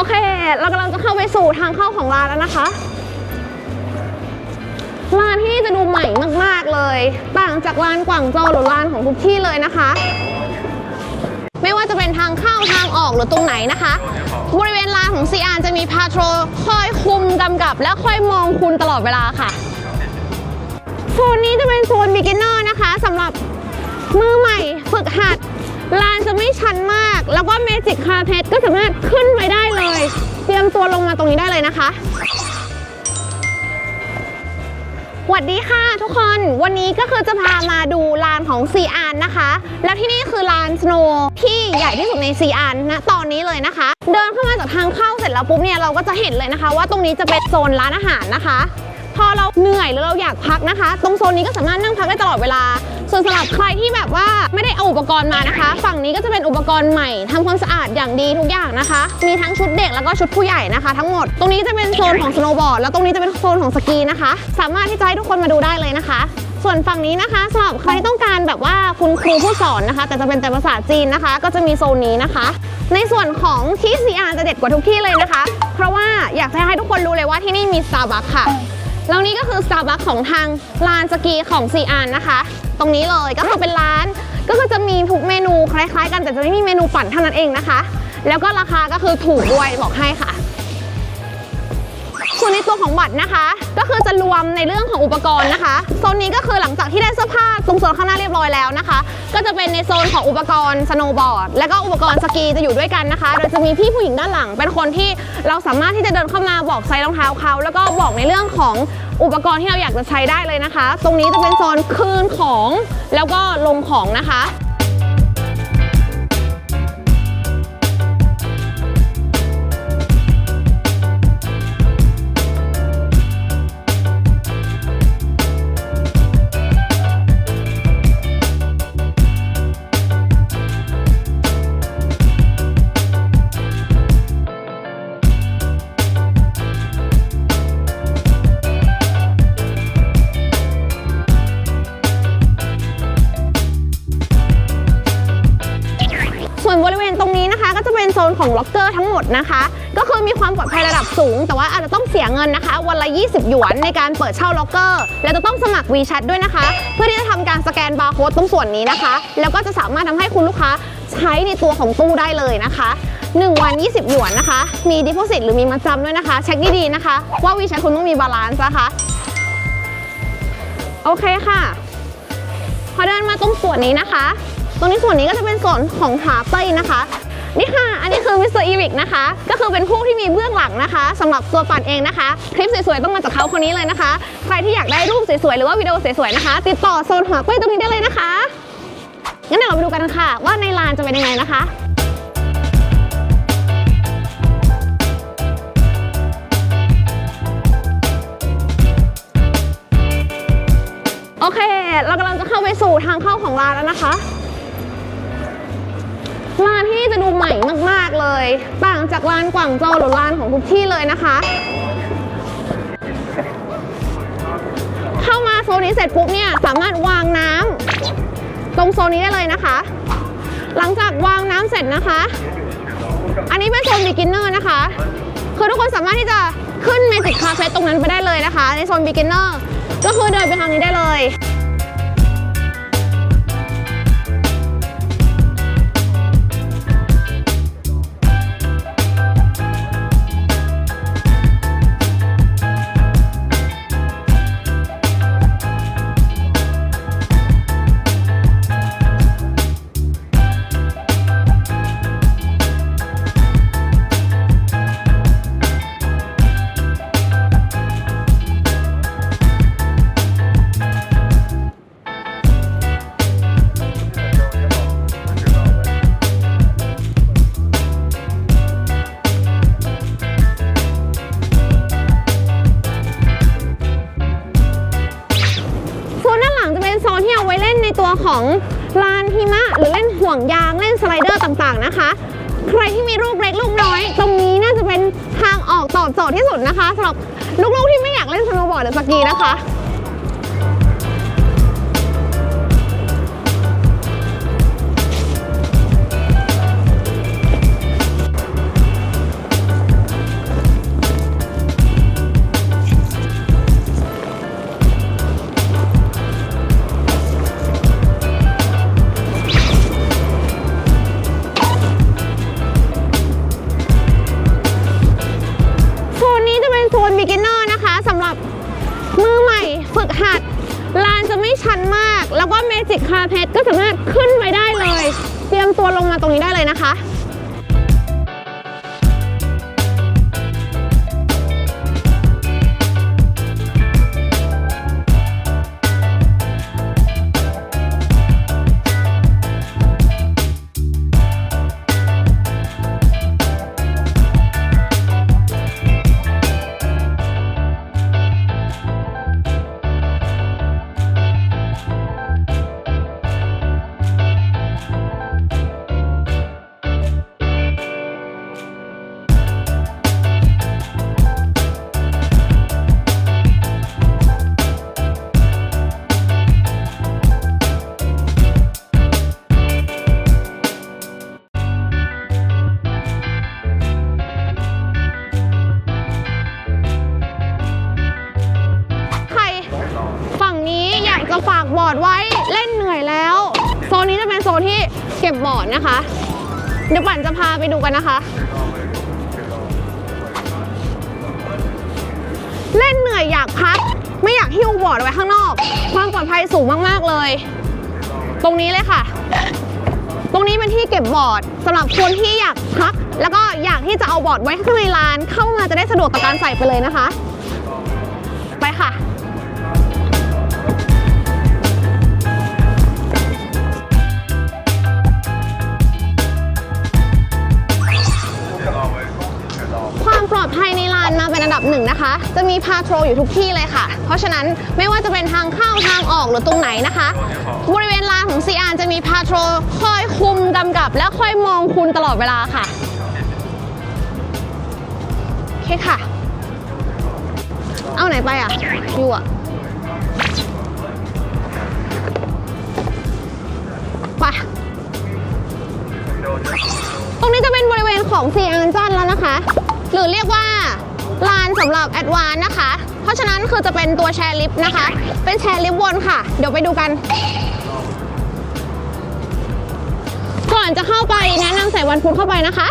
อเค เรากำลังจะเข้าไปสู่ทางเข้าของร้านแล้วนะคะ ร้านที่นี่จะดูใหม่มากๆเลย ต่างจากร้านกวางโจวหรือร้านของทุกที่เลยนะคะ ไม่ว่าจะเป็นทางเข้าทางออกหรือตรงไหนนะคะ บริเวณลานของซีอานจะมีพาโทรคอยคุมกำกับ และคอยมองคุณตลอดเวลาค่ะ โซนนี้จะเป็นโซน beginner นะคะสำหรับมือใหม่ฝึกหัดลานจะไม่ชันมาก แล้วก็ Magic Carpet ก็สามารถขึ้นไปได้ ยมตัวลงมาตรงนี้ได้เลยนะคะสวัสดีค่ะทุกคนวันนี้ก็คือจะพามาดูลานของซีอานนะคะ แล้วที่นี่คือลานสโนว์ที่ใหญ่ที่สุดในซีอานนะตอนนี้เลยนะคะ เดินเข้ามาจากทางเข้าเสร็จแล้วปุ๊บเนี่ยเราก็จะเห็นเลยนะคะ ว่าตรงนี้จะเป็นโซนร้านอาหารนะคะ พอเราเหนื่อยหรือเราอยากพักนะคะ ตรงโซนนี้ก็สามารถนั่งพักได้ตลอดเวลา ส่วนสำหรับใครที่แบบว่าไม่ได้เอาอุปกรณ์มานะคะ ฝั่งนี้ก็จะเป็นอุปกรณ์ใหม่ทำความสะอาดอย่างดีทุกอย่างนะคะ มีทั้งชุดเด็กแล้วก็ชุดผู้ใหญ่นะคะ ทั้งหมด ตรงนี้จะเป็นโซนของสโนว์บอร์ดแล้วตรงนี้จะเป็นโซนของสกีนะคะ สามารถที่จะให้ทุกคนมาดูได้เลยนะคะส่วนฝั่งนี้นะคะสำหรับใครที่ต้องการแบบว่าคุณครูผู้สอนนะคะ แต่จะเป็นแต่ภาษาจีนนะคะ ก็จะมีโซนนี้นะคะ ในส่วนของที่ซีอาร์จะเด็ดกว่าทุกที่เลยนะคะ เพราะว่าอยากจะให้ทุกคนรู้เลยว่าที่นี่มี Starbucks ค่ะ แล้วนี่ก็คือ Starbucks ของทางลานสกีของซีอานนะคะ ตรงนี้เลยก็คือเป็นร้าน ก็คือจะมีทุกเมนูคล้ายๆ กันแต่จะไม่มีเมนูปั่นเท่านั้นเองนะคะ แล้วก็ราคาก็คือถูกด้วยบอกให้ค่ะ ส่วนในตัวของบัตรนะคะ ก็คือจะรวมในเรื่องของอุปกรณ์นะคะโซนนี้ก็คือหลังจากที่ได้เสื้อผ้าตรงโซนข้างหน้าเรียบร้อยแล้วนะคะ ก็จะเป็นในโซนของอุปกรณ์สโนว์บอร์ดและก็อุปกรณ์สกีจะอยู่ด้วยกันนะคะ โดยจะมีพี่ผู้หญิงด้านหลัง เป็นคนที่เราสามารถที่จะเดินเข้ามาบอกไซส์รองเท้าเขาแล้วก็บอกในเรื่องของอุปกรณ์ที่เราอยากจะใช้ได้เลยนะคะ ตรงนี้จะเป็นโซนคืนของแล้วก็ลงของนะคะ ซนของล็อกเกอร์ทั้งหมดนะคะ ก็คือมีความปลอดภัยระดับสูง แต่ว่าอาจจะต้องเสียเงินนะคะ วันละ 20 หยวนในการเปิดเช่าล็อกเกอร์ และจะต้องสมัคร WeChat ด้วยนะคะ เพื่อที่จะทำการสแกนบาร์โค้ดตรงส่วนนี้นะคะ แล้วก็จะสามารถทำให้คุณลูกค้าใช้ในตัวของตู้ได้เลยนะคะ1 วัน 20 หยวนนะคะ มีดิ p o สิตหรือมีมาจำด้วยนะคะ เช็คดีๆนะคะ ว่า WeChat คุณต้องมีบาลานซ์นะคะโอเคค่ะ พอเดินมาตรงส่วนนี้นะคะ ตรงนี้ส่วนนี้ก็จะเป็นส่วนของหาเป้ยนะคะ นี่ค่ะ อันนี้คือมิสเตอร์อีริกนะคะ ก็คือเป็นผู้ที่มีเบื้องหลังนะคะสำหรับตัวปั่นเองนะคะ คลิปสวยๆต้องมาจากเขาคนนี้เลยนะคะ ใครที่อยากได้รูปสวยๆหรือว่าวิดีโอสวยๆนะคะ ติดต่อโซนหาเป้ยตรงนี้ได้เลยนะคะงั้นเดี๋ยวเราไปดูกันค่ะ ว่าในลานจะเป็นยังไงนะคะโอเค เรากำลังจะเข้าไปสู่ทางเข้าของร้านแล้วนะคะากเลย ต่างจากร้านกวางโจวหรือร้านของทุกที่เลยนะคะ เข้ามาโซนนี้เสร็จปุ๊บเนี่ยสามารถวางน้ำตรงโซนนี้ได้เลยนะคะ หลังจากวางน้ำเสร็จนะคะ อันนี้เป็นโซน beginner นะคะคือทุกคนสามารถที่จะขึ้น Magic Carpet ตรงนั้นไปได้เลยนะคะ ในโซน beginner ก็คือเดินไปทางนี้ได้เลย ของลานหิมะ หรือเล่นห่วงยางเล่นสไลเดอร์ต่างๆนะคะ ใครที่มีลูกเล็กลูกน้อย ตรงนี้น่าจะเป็นทางออกตอบโจทย์ที่สุดนะคะสำหรับลูกๆที่ไม่อยากเล่นสโนว์บอร์ดหรือสกีนะคะ จิกคาเพชรก็สามารถขึ้นไปได้เลย เตรียมตัวลงมาตรงนี้ได้เลยนะคะ อยากพัก ไม่อยากหิ้วบอร์ดไว้ข้างนอก ความปลอดภัยสูงมากๆเลย ตรงนี้เลยค่ะ ตรงนี้เป็นที่เก็บบอร์ดสำหรับคนที่อยากพัก แล้วก็อยากที่จะเอาบอร์ดไว้ข้างในร้าน เข้ามาจะได้สะดวกต่อการใส่ไปเลยนะคะ ไปค่ะ เป็นอันดับหนึ่งนะคะ จะมีพาโทรอยู่ทุกที่เลยค่ะ เพราะฉะนั้นไม่ว่าจะเป็นทางเข้าทางออกหรือตรงไหนนะคะ บริเวณลานของซีอานจะมีพาโทรคอยคุมกำกับ และคอยมองคุณตลอดเวลาค่ะโอเคค่ะ เอาไหนไปอะอยู่อะไปตรงนี้จะเป็นบริเวณของซีอันจันแล้วนะคะ หรือเรียกว่า ลานสำหรับแอดวานนะคะ เพราะฉะนั้นคือจะเป็นตัวแชร์ลิฟต์นะคะ เป็นแชร์ลิฟต์วนค่ะ เดี๋ยวไปดูกัน ก่อนจะเข้าไปแนะนำใส่วันพุธเข้าไปนะคะ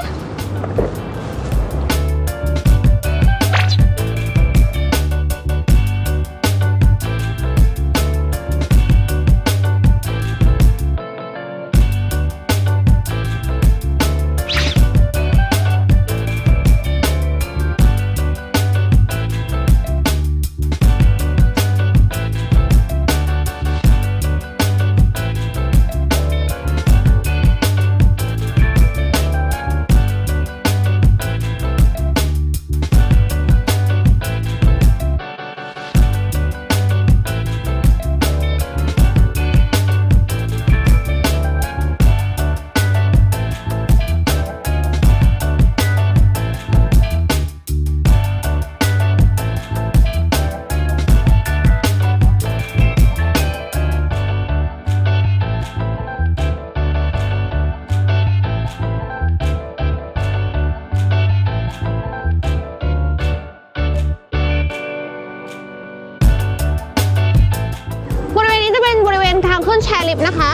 างขึ้นแชร์ลิฟต์นะคะ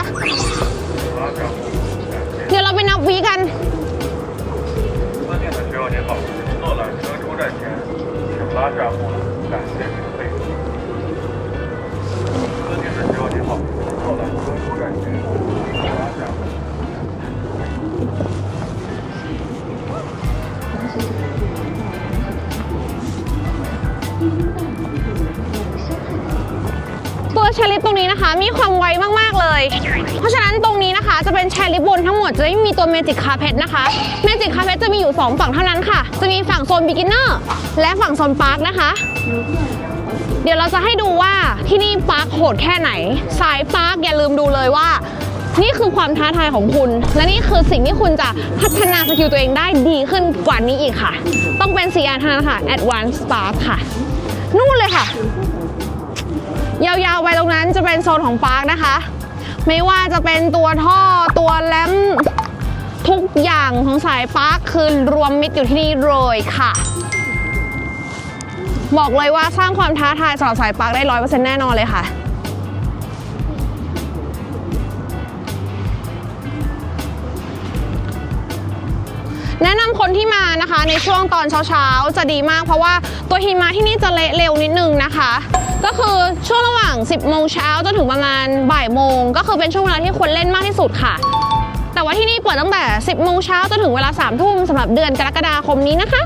เดี๋ยวเราไปนับวิกัน关 แชร์ลิฟต์ตรงนี้นะคะ มีความไวมากๆเลย เพราะฉะนั้นตรงนี้นะคะจะเป็นแชร์ลิฟต์บนทั้งหมดจะไม่มีตัว Magic Carpet นะคะ Magic Carpet จะมีอยู่ 2 ฝั่งเท่านั้นค่ะ จะมีฝั่งโซน Beginner และฝั่งโซน Park นะคะ เดี๋ยวเราจะให้ดูว่าที่นี่ปาร์คโหดแค่ไหน สายปาร์คอย่าลืมดูเลยว่านี่คือความท้าทายของคุณ และนี่คือสิ่งที่คุณจะพัฒนาสกิลตัวเองได้ดีขึ้นกว่านี้อีกค่ะ ต้องเป็น CR เท่านั้นค่ะ Advanced Park ค่ะ นู่นเลยค่ะ ยาวๆไปตรงนั้นจะเป็นโซนของปาร์คนะคะ ไม่ว่าจะเป็นตัวท่อตัวแลมทุกอย่างของสายปาร์คคือรวมมิดอยู่ที่นี่เลยค่ะ บอกเลยว่าสร้างความท้าทายสำหรับสายปาร์คได้ร้อยเปอร์เซ็นต์แน่นอนเลยค่ะ แนะนำคนที่มานะคะในช่วงตอนเช้าๆ จะดีมากเพราะว่าตัวหิมะที่นี่จะเละเร็วนิดนึงนะคะ ก็คือช่วงระหว่าง 10 โมงเช้าจนถึงประมาณบ่ายโมง ก็คือเป็นช่วงเวลาที่คนเล่นมากที่สุดค่ะ แต่ว่าที่นี่เปิดตั้งแต่ 10 โมงเช้าจนถึงเวลา 3 ทุ่มสำหรับเดือนกรกฎาคมนี้นะคะ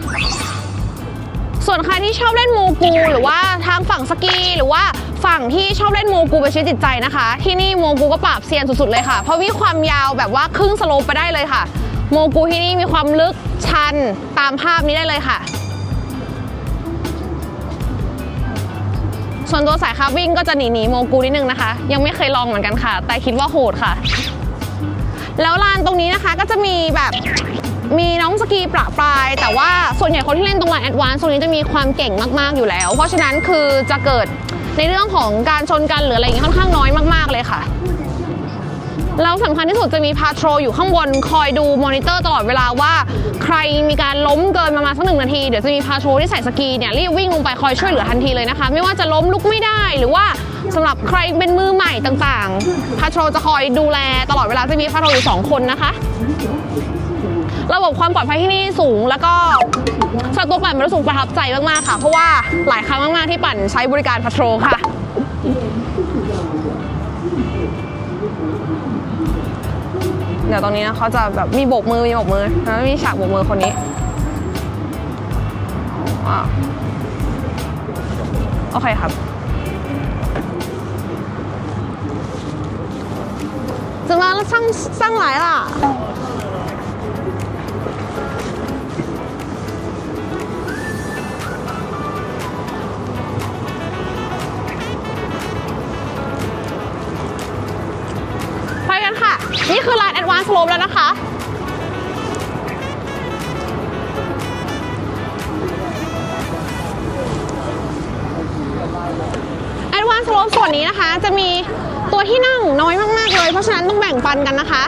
ส่วนใครที่ชอบเล่นโมกูหรือว่าทางฝั่งสกีหรือว่าฝั่งที่ชอบเล่นโมกูเป็นชีวิตจิตใจนะคะ ที่นี่โมกูก็ปราบเซียนสุดๆเลยค่ะ เพราะมีความยาวแบบว่าครึ่งสโลปไปได้เลยค่ะ โมกูที่นี่มีความลึกชันตามภาพนี้ได้เลยค่ะ ส่วนตัวสายคาร์วิ่งก็จะหนีหนีโมกูนิดนึงนะคะ ยังไม่เคยลองเหมือนกันค่ะ แต่คิดว่าโหดค่ะ แล้วลานตรงนี้นะคะก็จะมีแบบมีน้องสกีประปราย แต่ว่าส่วนใหญ่คนที่เล่นตรงลานแอดวานซ์ตรงนี้จะมีความเก่งมากๆอยู่แล้ว เพราะฉะนั้นคือจะเกิดในเรื่องของการชนกันหรืออะไรอย่างนี้ค่อนข้างน้อยมากๆเลยค่ะ แล้วสำคัญที่สุดจะมีพาโทรอยู่ข้างบนคอยดูมอนิเตอร์ตลอดเวลาว่า ใครมีการล้มเกินประมาณสักหนึ่งนาทีเดี๋ยวจะมีพาโทรที่ใส่สกีเนี่ยรีบวิ่งลงไปคอยช่วยเหลือทันทีเลยนะคะ ไม่ว่าจะล้มลุกไม่ได้หรือว่าสำหรับใครเป็นมือใหม่ต่างๆพาโทรจะคอยดูแลตลอดเวลาจะมีพาโทรอยู่สองคนนะคะ ระบบความปลอดภัยที่นี่สูงแล้วก็สำหรับตัวปั่นมันรู้สึกประทับใจมากๆค่ะ เพราะว่าหลายครั้งมากๆที่ปั่นใช้บริการพาโทรค่ะ เดี๋ยวตรงนี้นะเขาจะแบบมีโบกมือมีโบกมือแล้วมีฉากโบกมือคนนี้ว้าวโอเคครับ 怎么上上来啦？ ครบแล้วนะคะแอดวานซ์โลปส่วนนี้นะคะ จะมีตัวที่นั่งน้อยมาก ๆ เลย เพราะฉะนั้นต้องแบ่งปันกันนะคะ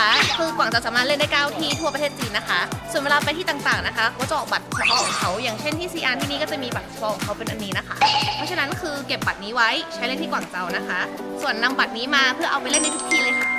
คะคือกวางจะสามารถเล่นได้ 9 ที่ทั่วประเทศจีนนะคะ ส่วนเวลาไปที่ต่างๆนะคะเขาจะออกบัตรเฉพาะของเขา อย่างเช่นที่ซีอานที่นี่ก็จะมีบัตรเฉพาะของเขาเป็นอันนี้นะคะ เพราะฉะนั้นคือเก็บบัตรนี้ไว้ใช้เล่นที่กวางเจานะคะ ส่วนนำบัตรนี้มาเพื่อเอาไปเล่นในทุกที่เลยค่ะ